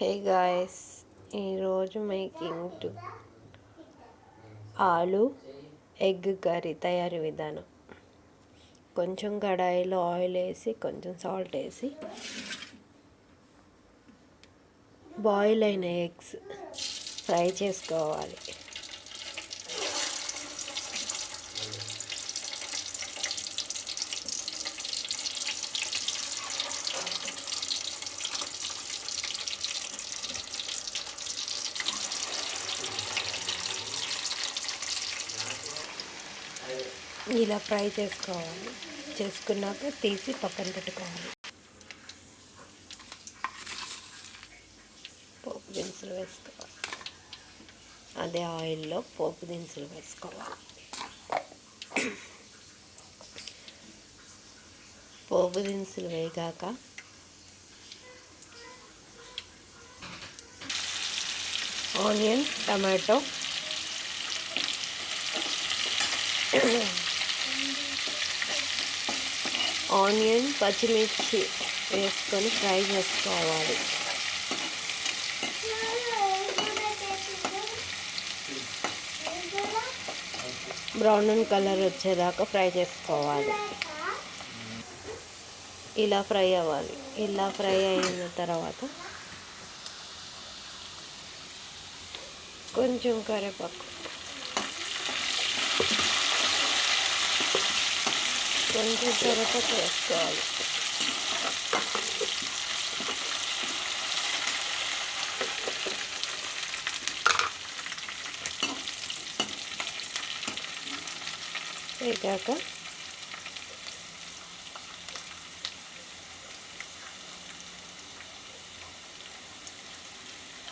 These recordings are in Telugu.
హే గాయస్ ఈరోజు making to aloo egg curry తయారీ విధానం. కొంచెం కడాయిలో ఆయిల్ వేసి కొంచెం సాల్ట్ వేసి బాయిల్ అయిన ఎగ్స్ ఫ్రై చేసుకోవాలి. ఇలా ఫ్రై చేసుకోవాలి. చేసుకున్నాక తీసి పక్కన పెట్టుకోవాలి. పోపు దినుసులు వేసుకోవాలి. అదే ఆయిల్లో పోపు దినుసులు వేసుకోవాలి. పోపు దినుసులు వేగాక ఆనియన్ టమాటో ఆనియన్ పచ్చిమిర్చి వేసుకొని ఫ్రై చేసుకోవాలి. బ్రౌన్ కలర్ వచ్చేదాకా ఫ్రై చేసుకోవాలి. ఇలా ఫ్రై అవ్వాలి. ఇలా ఫ్రై అయిన తర్వాత కొంచెం కరివేపాకు. కొంచెం తర్వాత వేసుకోవాలి వేగాక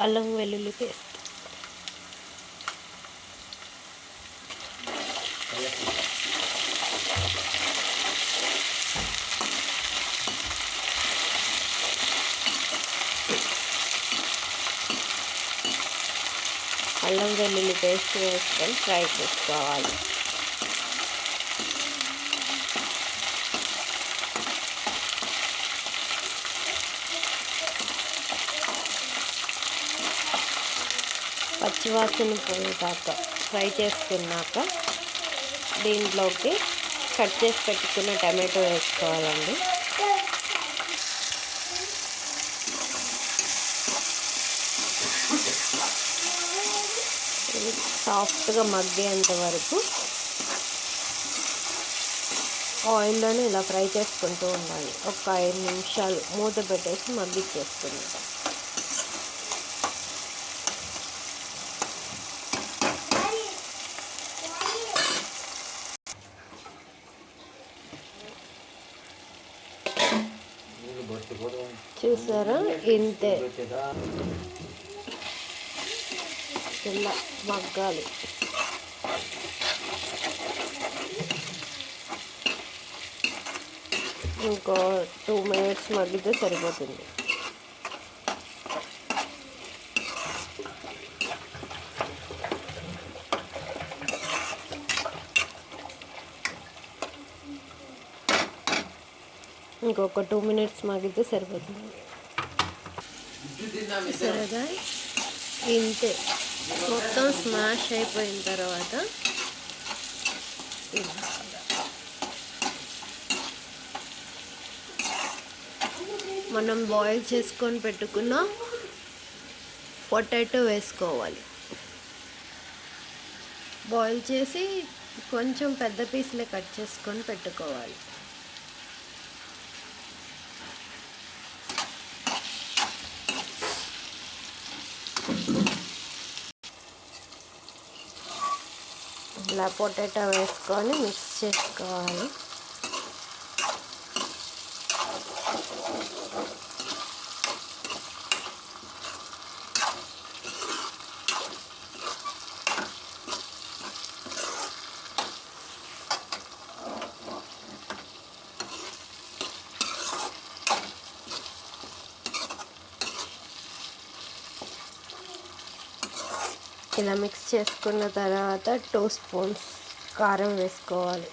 అల్లం వెల్లుల్లి పేస్ట్. అల్లం వెల్లుల్లి పేస్ట్ వేసుకొని ఫ్రై చేసుకోవాలి. పచ్చివాసన పోయేదాకా ఫ్రై చేసుకున్నాక దీంట్లోకి కట్ చేసి పెట్టుకున్న టమాటో వేసుకోవాలండి. సాఫ్ట్గా మగ్గేంత వరకు ఆయిల్లోనే ఇలా ఫ్రై చేసుకుంటూ ఉండాలి. ఒక ఐదు నిమిషాలు మూత పెట్టేసి మగ్గిచ్చేసుకుందాం. చూసారా? ఇంతే. ఇలా మగ్గాలి. ఇంకో టూ మినిట్స్ మగ్గితే సరిపోతుంది. ఇంకొక టూ మినిట్స్ మగ్గితే సరిపోతుంది. సరదా ఇంతే. మొత్తం స్మాష్ అయిపోయిన తర్వాత మనం బాయిల్ చేసుకొని పెట్టుకున్న పొటాటో వేసుకోవాలి. బాయిల్ చేసి కొంచెం పెద్ద పీస్లే కట్ చేసుకొని పెట్టుకోవాలి. ఇలా పొటాటో వేసుకొని మిక్స్ చేసుకోవాలి. ఇలా మిక్స్ చేసుకున్న తర్వాత టూ స్పూన్స్ కారం వేసుకోవాలి.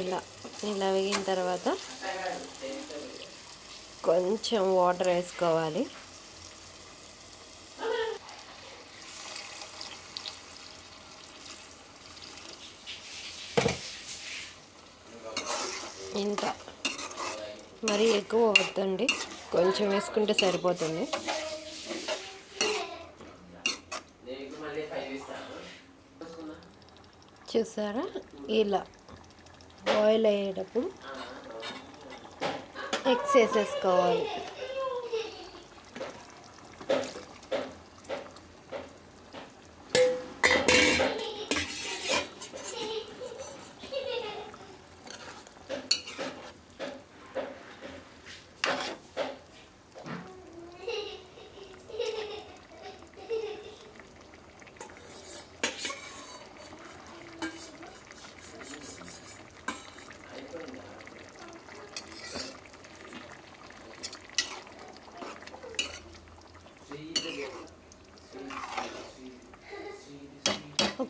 ఇలా ఇలా వేగిన తర్వాత కొంచెం వాటర్ వేసుకోవాలి. ఇంత. మరీ ఎక్కువ వద్దండి కొంచెం వేసుకుంటే సరిపోతుంది. చూసారా? ఇలా. బాయిల్ అయ్యేటప్పుడు ఎగ్స్ వేసేసుకోవాలి.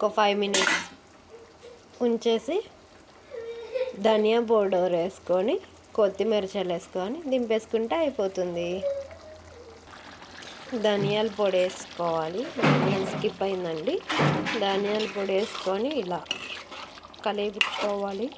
ఒక ఫైవ్ మినిట్స్ ఉంచేసి ధనియా పౌడర్ వేసుకొని కొత్తిమీర వేసుకొని దింపేసుకుంటే అయిపోతుంది. ధనియాల పొడి వేసుకోవాలి. నేను స్కిప్ అయిందండి. ధనియాల పొడి వేసుకొని ఇలా కలిపుకోవాలి